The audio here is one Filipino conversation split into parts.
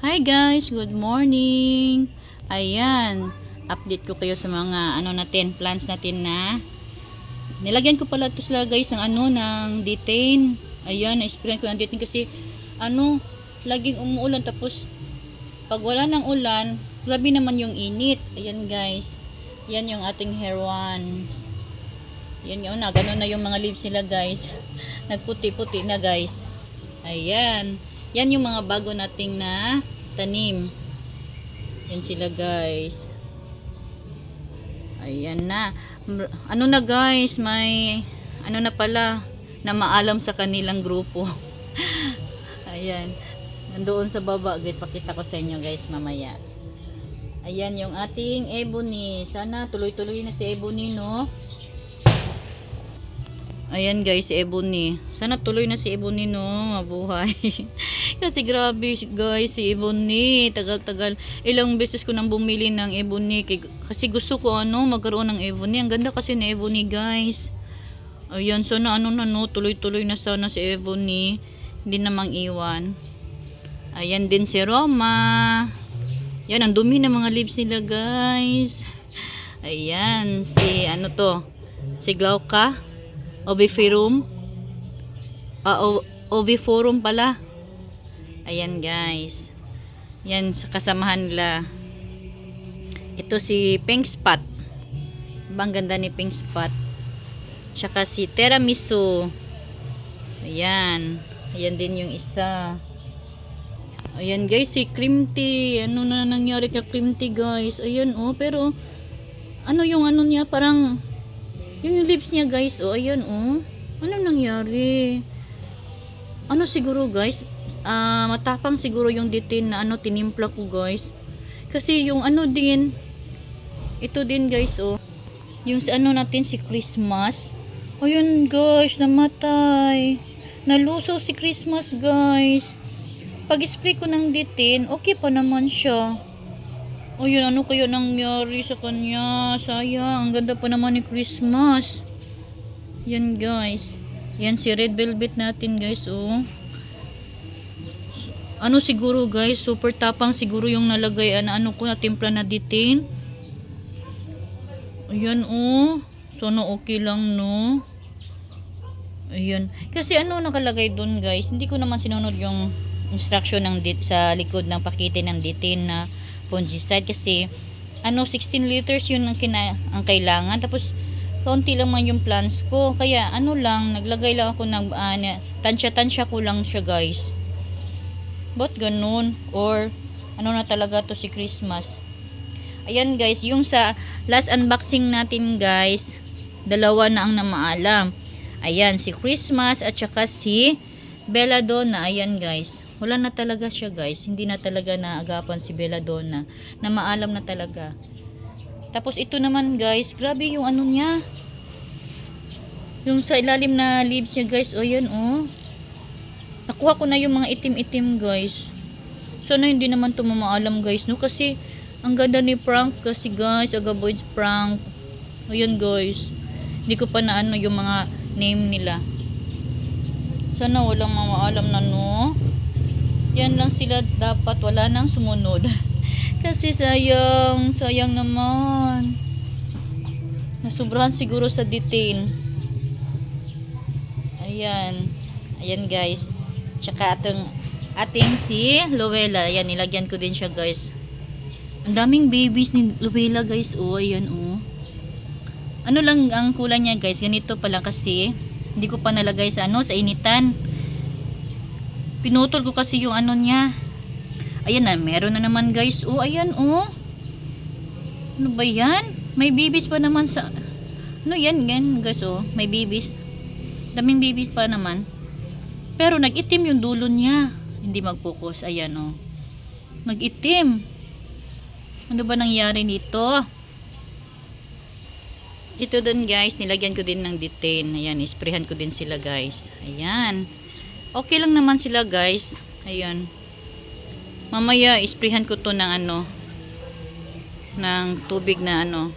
Hi guys, good morning. Ayan, update ko kayo sa mga ano natin, plants natin na nilagyan ko pala to sila guys ng ano ng detain. Ayan, na-spray ko ng detain kasi ano, laging umuulan tapos pag wala ng ulan, grabe naman yung init. Ayan guys. Yan yung ating hair ones. Yan yun na, ganun na yung mga leaves nila guys. Nagputi-puti na guys. Ayan. Yan yung mga bago nating na tanim. Yan sila guys. Ayan na. Ano na guys, may ano na pala na maalam sa kanilang grupo. Ayan. Nandoon sa baba guys, pakita ko sa inyo guys mamaya. Ayan yung ating ebony. Sana tuloy-tuloy na si ebony no. Ayan guys, si Ebony. Sana tuloy na si Ebony no, mabuhay. Kasi grabe guys, si Ebony. Tagal-tagal. Ilang beses ko nang bumili ng Ebony. Kasi gusto ko ano, magkaroon ng Ebony. Ang ganda kasi ni Ebony guys. Ayan, sana ano na no, tuloy-tuloy na sana si Ebony. Hindi namang iwan. Ayan din si Roma. Yan, ang dumi ng mga leaves nila guys. Ayan, si ano to? Si Glauca. Oviferum. Ah, o- oviforum pala. Ayan guys. Yan sa kasamahan nila. Ito si Pink Spot. Bang ganda ni Pink Spot. Tsaka si Tiramisu. Ayan. Ayan din yung isa. Ayan guys, si Cream Tea. Ano na nangyari kay Cream Tea guys? Ayan oh, pero ano yung ano niya parang yung lips niya guys, oh, ayun, oh. Ano nangyari? Ano siguro guys? Ah, matapang siguro yung detain na ano tinimpla ko guys. Kasi yung ano din, ito din guys, oh. Yung sa ano natin si Christmas. Ayun guys, namatay. Nalusaw si Christmas guys. Pag-spray ko ng detain, okay pa naman siya. O yun, ano kaya nangyari sa kanya? Sayang, ang ganda pa naman ni Christmas. Yan guys. Yan si red velvet natin guys, oh. Ano siguro guys, super tapang siguro yung nalagay, ano, ano ko na timpla na detain. Ayan, oh. Sana okay lang, no? Ayan. Kasi ano nakalagay dun guys, hindi ko naman sinunod yung instruction ng sa likod ng pakete ng detain na fungicide kasi ano 16 liters yun ang, kina, ang kailangan. Tapos kaunti lang man yung plants ko. Kaya ano lang naglagay lang ako ng uh, tansya-tansya ko lang siya guys. Ba't ganun? Or ano na talaga to si Christmas? Ayan guys yung sa last unboxing natin guys dalawa na ang namaalam. Ayan si Christmas at saka si Belladonna ayan guys. Wala na talaga siya guys. Hindi na talaga naagapan si Belladonna na maalam na talaga. Tapos ito naman guys. Grabe yung ano niya. Yung sa ilalim na leaves niya guys. O yan oh nakuha ko na yung mga itim-itim guys. Sana hindi naman to mamaalam guys no? Kasi ang ganda ni Frank kasi guys. Aga boys Frank. Ayan guys. Hindi ko pa na ano yung mga name nila sana walang mamaalam na no. Yan lang sila dapat wala nang sumunod. Kasi sayang sayang naman. Nasubrahan siguro sa detain. Ayan. Ayan guys. Tsaka atong ating si Luella. Ayan nilagyan ko din siya guys. Ang daming babies ni Luella guys. Oh ayan oh. Ano lang ang kulay niya guys? Ganito pala kasi hindi ko pa nalagay sa ano sa initan. Pinutol ko kasi yung ano niya. Ayan na meron na naman guys. Oh ayan oh. Ano ba yan? May babies pa naman sa ano yan yan guys oh. May babies daming babies pa naman. Pero nag-itim yung dulo niya. Hindi mag-focus ayan oh. Nag-itim. Ano ba nangyari nito ito dun guys nilagyan ko din ng detain ayan isprehan ko din sila guys. Ayan. Okay lang naman sila guys. Ayan. Mamaya isprehan ko to ng ano ng tubig na ano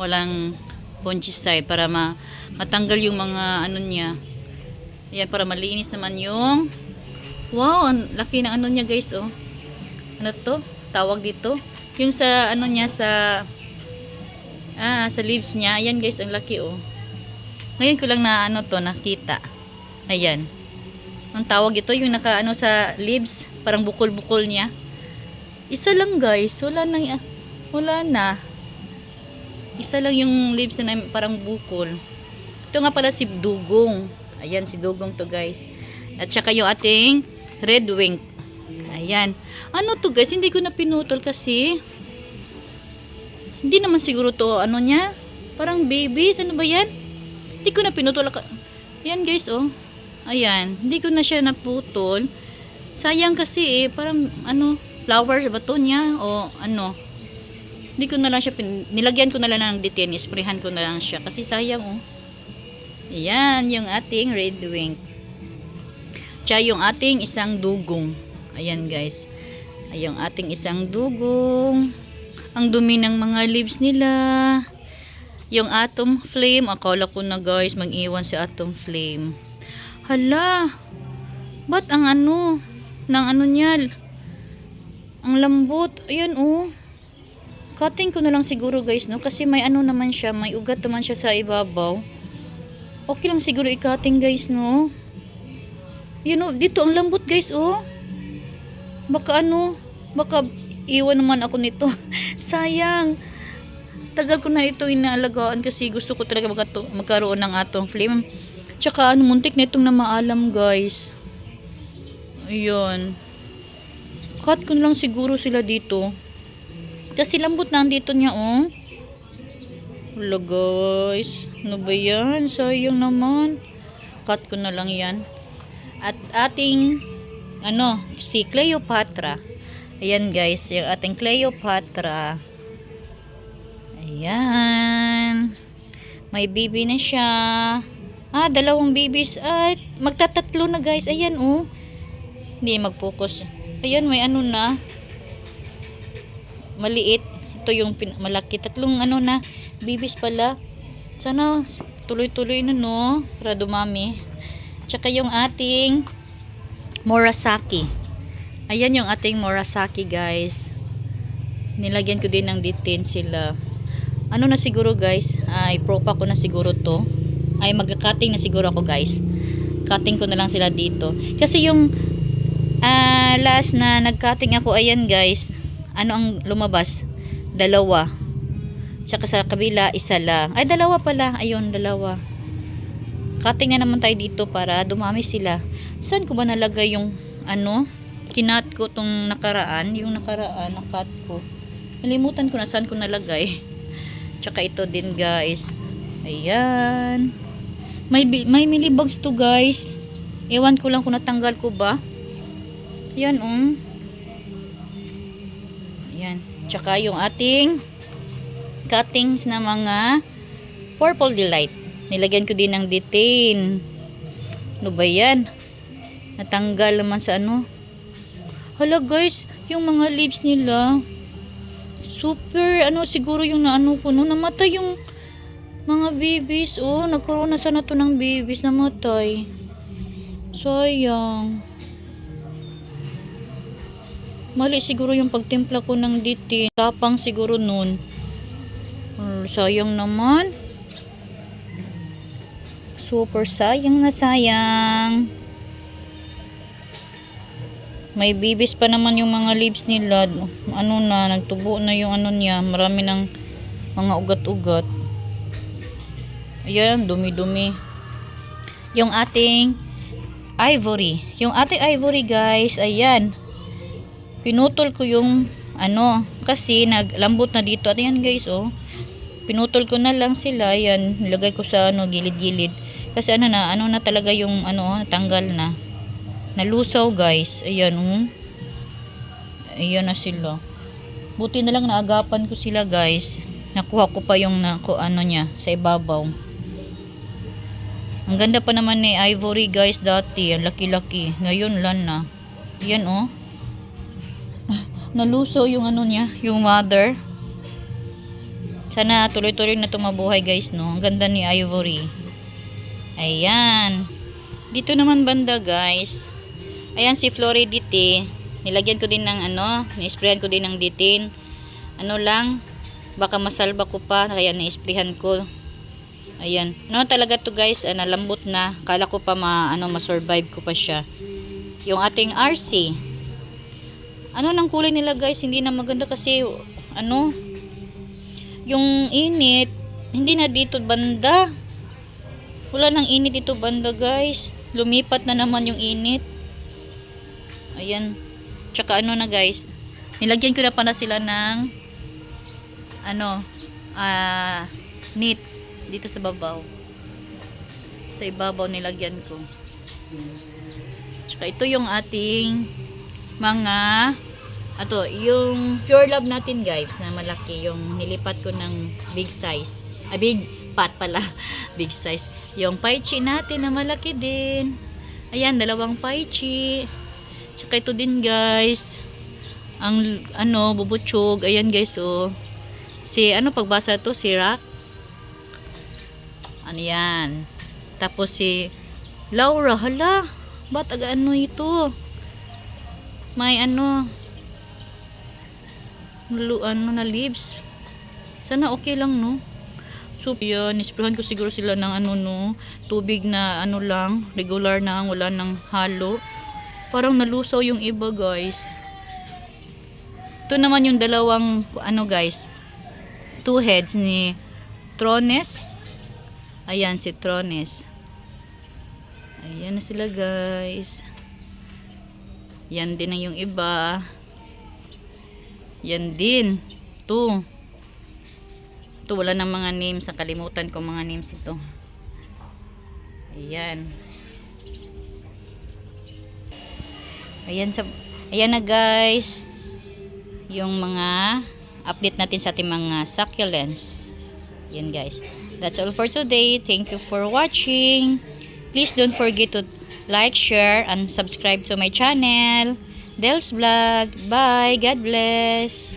walang fungicide para ma matanggal yung mga ano niya. Ayan para malinis naman yung wow laki ng ano niya guys oh. Ano to? Tawag dito? Yung sa ano niya sa ah, sa leaves niya. Ayan guys, ang laki oh. Ngayon ko lang na ano to nakita. Ayan. Ang tawag ito yung naka ano sa leaves, parang bukol-bukol niya. Isa lang guys, wala nang wala na. Isa lang yung leaves na- parang bukol. Ito nga pala si dugong. Ayan si dugong to guys. At saka yung ating red wing. Ayan. Ano to guys, hindi ko na pinutol kasi hindi naman siguro to ano niya. Parang babies, ano ba yan? Hindi ko na pinutol. Ayan guys oh. Ayan, hindi ko na siya naputol. Sayang kasi eh, parang ano, flower ba to niya o ano. Hindi ko na lang siya, pin- nilagyan ko na lang ng detain, isprehan ko na lang siya kasi sayang oh. Ayan, yung ating red wing. Tsaka yung ating isang dugong. Ayan guys. Ay, ating isang dugong. Ang dumi ng mga leaves nila. Yung atom flame, akala ko na guys, mag-iwan si atom flame. Hala, ba't ang ano, ng ano niya, ang lambot, ayan oh. Cutting ko na lang siguro guys, no? Kasi may ano naman siya, may ugat naman siya sa ibabaw. Okay lang siguro i-cutting guys, no? Yun oh, dito ang lambot guys, oh. Baka ano, baka iwan naman ako nito. Sayang. Tagal ko na ito inaalagaan kasi gusto ko talaga magkato- magkaroon ng atong flame. Tsaka ano, muntik na itong na maalam guys. Ayun. Cut ko lang siguro sila dito. Kasi lambot na dito niya, oh. Wala guys. Ano ba yan? Sayang naman. Cut ko na lang yan. At ating, ano, si Cleopatra. Ayan guys, yung ating Cleopatra. Ayan. May baby na siya. Ah, dalawang babies. Ay, magtatatlo na guys. Ayan oh. Hindi mag-focus. Ayan, may ano na. Maliit. Ito yung malaki. Tatlong ano na. Babies pala. Sana tuloy-tuloy na no. Para dumami. Tsaka yung ating Morasaki. Ayan yung ating Morasaki guys. Nilagyan ko din ng detain sila. Ano na siguro guys, ay propa ko na siguro to. Ay magka-cutting na siguro ako guys. Cutting ko na lang sila dito. Kasi yung ah, last na nag-cutting ako, ayan guys. Ano ang lumabas? Dalawa. Tsaka sa kabila, isa lang. Ay, dalawa pala. Ayun, dalawa. Cutting na naman tayo dito para dumami sila. Saan ko ba nalagay yung ano? Kinat ko tong nakaraan. Yung nakaraan, nakat ko. Nalimutan ko na saan ko nalagay. Tsaka ito din guys. Ayan. May, may mini bags to guys. Ewan ko lang kung natanggal ko ba. Ayan um. Ayan. Tsaka yung ating cuttings na mga purple delight. Nilagyan ko din ng detain. Ano ba yan? Natanggal naman sa ano. Hala guys, yung mga leaves nila. Super, ano, siguro yung naano ko no. Namatay yung mga babies. Oh, nagkaroon na sana to ng babies. Namatay. Sayang. Mali siguro yung pagtimpla ko ng detain. Tapang siguro nun. Oh, sayang naman. Super sayang na sayang. May bibis pa naman yung mga leaves nila. Ano na, nagtubo na yung ano niya. Marami ng mga ugat-ugat. Ayan, dumi-dumi. Yung ating ivory. Yung ating ivory guys, ayan. Pinutol ko yung ano, kasi naglambot na dito. At ayan guys, oh. Pinutol ko na lang sila. Ayan, nilagay ko sa ano, gilid-gilid. Kasi ano na, ano na talaga yung ano, natanggal na. Nalusaw guys. Ayan, oh. Ayan na sila. Buti na lang naagapan ko sila guys. Nakuha ko pa yung na, ko, ano niya, sa ibabaw. Ang ganda pa naman ni Ivory guys dati. Ang laki-laki. Ngayon lang na. Yan oh. Nalusaw yung ano niya, yung mother. Sana tuloy-tuloy na tumabuhay guys no. Ang ganda ni Ivory. Ayan. Dito naman banda guys. Ayan si Floridite. Nilagyan ko din ng ano, ni-sprayan ko din ng ditin. Ano lang, baka masalba ko pa, kaya na-sprayan ko. Ayan. No, talaga to guys, ano, lambot na. Kala ko pa ma, ano, ma-survive ko pa siya. Yung ating RC. Ano nang kulay nila guys, hindi na maganda kasi, ano, yung init, hindi na dito banda. Wala nang init dito banda guys. Lumipat na naman yung init. Ayan. Tsaka ano na guys, nilagyan ko na pala sila ng ano, ah, knit dito sa babaw. Sa ibabaw nilagyan ko. Tsaka ito yung ating mga ato, yung Pure Love natin guys na malaki, yung nilipat ko ng big size. Ah, big pot pala. big size. Yung paichi natin na malaki din. Ayan, dalawang paichi. Tsaka ito din guys. Ang ano, bubutsog. Ayan guys, oh. Si, ano pagbasa to? Si Rock. Ano yan? Tapos si Laura, hala. Ba't aga ano ito? May ano, lu, ano na leaves. Sana okay lang, no? So, yan, isprahan ko siguro sila ng ano, no? Tubig na ano lang, regular na, wala ng halo. Parang nalusaw yung iba, guys. Ito naman yung dalawang, ano guys, two heads ni Trones. Ayan, si Trones. Ayan na sila, guys. Yan din ang yung iba. Yan din. Ito. Ito, wala ng mga names. Nakalimutan ko mga names ito. Ayan. Ayan, sa, ayan na guys. Yung mga update natin sa ating mga succulents. Yan guys. That's all for today. Thank you for watching. Please don't forget to like, share, and subscribe to my channel. Del's Vlog. Bye. God bless.